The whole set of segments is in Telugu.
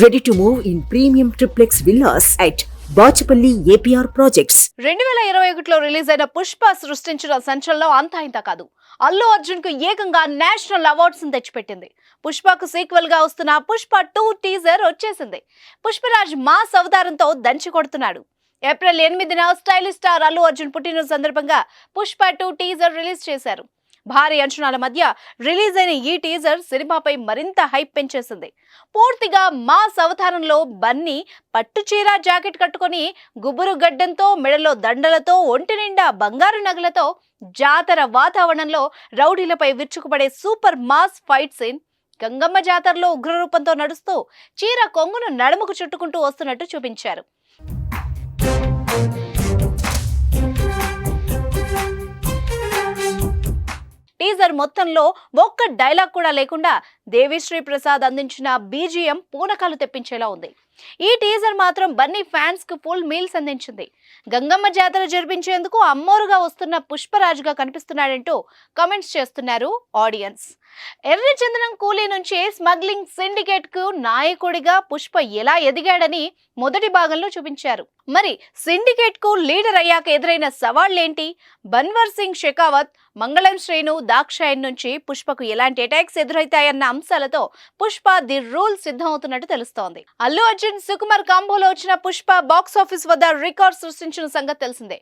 Ready to move in premium triplex villas at Bachupally APR projects రెండు వేల ఇరవై ఒకటిలో రిలీజ్ అయిన పుష్ప సృష్టించిన సంచలనం అంతా ఇంత కాదు. అల్లు అర్జున్కు ఏకంగా నేషనల్ అవార్డ్స్ తెచ్చిపెట్టింది. పుష్పకు సీక్వెల్గా వస్తున్న పుష్ప టూ టీజర్ వచ్చేసింది. పుష్పరాజ్ మాస్ అవతారంతో దంచి కొడుతున్నాడు. ఏప్రిల్ ఎనిమిదిన స్టైలిష్ స్టార్ అల్లు అర్జున్ పుట్టినరోజు సందర్భంగా పుష్ప టూ టీజర్ రిలీజ్ చేశారు. భారీ అంచనాల మధ్య రిలీజ్ అయిన ఈ టీజర్ సినిమాపై మరింత హైప్ పెంచేసింది. పూర్తిగా మాస్ అవతారంలో బన్నీ పట్టు చీర జాకెట్ కట్టుకొని గుబురు గడ్డంతో మెడలో దండలతో ఒంటి నిండా బంగారు నగలతో జాతర వాతావరణంలో రౌడీలపై విరుచుకుపడే super mass fight scene Gangamma జాతరలో ఉగ్రరూపంతో నడుస్తూ చీర కొంగును నడుముకు చుట్టుకుంటూ వస్తున్నట్టు చూపించారు. టీజర్ మొత్తంలో ఒక్క డైలాగ్ కూడా లేకుండా దేవిశ్రీ ప్రసాద్ అందించిన బీజిఎం పూనకాలు తెప్పించేలా ఉంది. ఈ టీజర్ మాత్రం బన్నీ ఫ్యాన్స్కు ఫుల్ మీల్స్ అందించింది. గంగమ్మ జాతర జరిపించేందుకు అమ్మోరుగా వస్తున్న పుష్పరాజుగా కనిపిస్తున్నాడంటూ కమెంట్స్ చేస్తున్నారు ఆడియన్స్. ఎర్రచందనం కూలీ నుంచి స్మగ్లింగ్ సిండికేట్కు నాయకుడిగా పుష్ప ఎలా ఎదిగాడని మొదటి భాగంలో చూపించారు. మరి సిండికేట్కు లీడర్ అయ్యాక ఎదురైన సవాళ్ళేంటి బన్వర్ సింగ్ షెకావత్ మంగళం శ్రీను దాక్షాయన్ నుంచి పుష్పకు ఎలాంటి అటాక్స్ ఎదురైతాయన్న అంశాలతో పుష్ప ది రూల్ సిద్ధమవుతున్నట్టు తెలుస్తోంది. అల్లు అర్జున్ సుకుమార్ కాంబోలో వచ్చిన పుష్ప బాక్స్ ఆఫీస్ వద్ద రికార్డ్ సృష్టించిన సంగతి తెలిసిందే.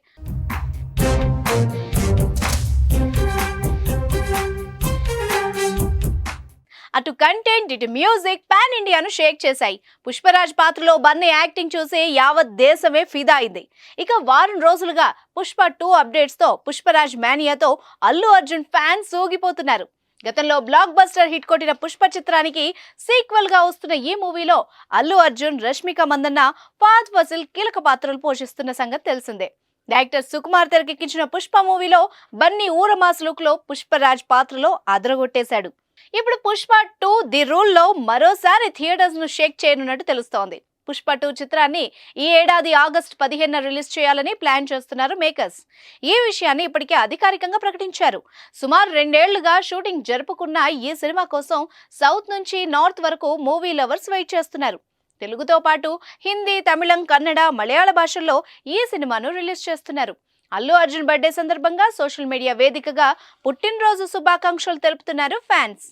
అటు కంటెంట్ ఇటు మ్యూజిక్ పాన్ ఇండియాను షేక్ చేశాయి. పుష్పరాజ్ పాత్రలో బన్నీ యాక్టింగ్ చూసి యావత్ దేశమే ఫిదా అయింది. ఇక వారం రోజులుగా పుష్ప టూ అప్డేట్స్తో పుష్పరాజ్ మేనియాతో అల్లు అర్జున్ ఫ్యాన్స్ సోగిపోతున్నారు గతంలో బ్లాక్ బస్టర్ హిట్ కొట్టిన పుష్ప చిత్రానికి సీక్వెల్గా వస్తున్న ఈ మూవీలో అల్లు అర్జున్ రష్మిక మందన్న ఫాజ్ ఫసిల్ కీలక పాత్రలు పోషిస్తున్న సంగతి తెలిసిందే. డైరెక్టర్ సుకుమార్ తెరకెక్కించిన పుష్ప మూవీలో బన్నీ ఊరమాస్ లుక్లో పుష్పరాజ్ పాత్రలో అదరగొట్టేశాడు. ఇప్పుడు పుష్ప టూ ది రూల్లో మరోసారి థియేటర్స్ను షేక్ చేయనున్నట్టు తెలుస్తోంది. పుష్ప టూ చిత్రాన్ని ఈ ఏడాది ఆగస్టు పదిహేనున రిలీజ్ చేయాలని ప్లాన్ చేస్తున్నారు మేకర్స్. ఈ విషయాన్ని ఇప్పటికే అధికారికంగా ప్రకటించారు. సుమారు రెండేళ్ళుగా షూటింగ్ జరుపుకున్న ఈ సినిమా కోసం సౌత్ నుంచి నార్త్ వరకు మూవీ లవర్స్ వెయిట్ చేస్తున్నారు. తెలుగుతో పాటు హిందీ తమిళం కన్నడ మలయాళ భాషల్లో ఈ సినిమాను రిలీజ్ చేస్తున్నారు. అల్లు అర్జున్ బర్త్డే సందర్భంగా సోషల్ మీడియా వేదికగా పుట్టినరోజు శుభాకాంక్షలు తెలుపుతున్నారు ఫ్యాన్స్.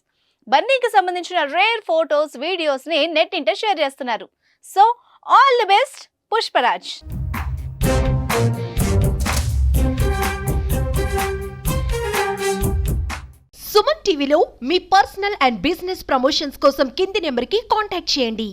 బన్నీకి సంబంధించిన రేర్ ఫోటోస్ వీడియోస్ని నెట్ ఇంట షేర్ చేస్తున్నారు. So all the best Pushparaj Suman టీవీలో మీ పర్సనల్ అండ్ బిజినెస్ ప్రమోషన్స్ కోసం కింది నెంబర్కి కాంటాక్ట్ చేయండి.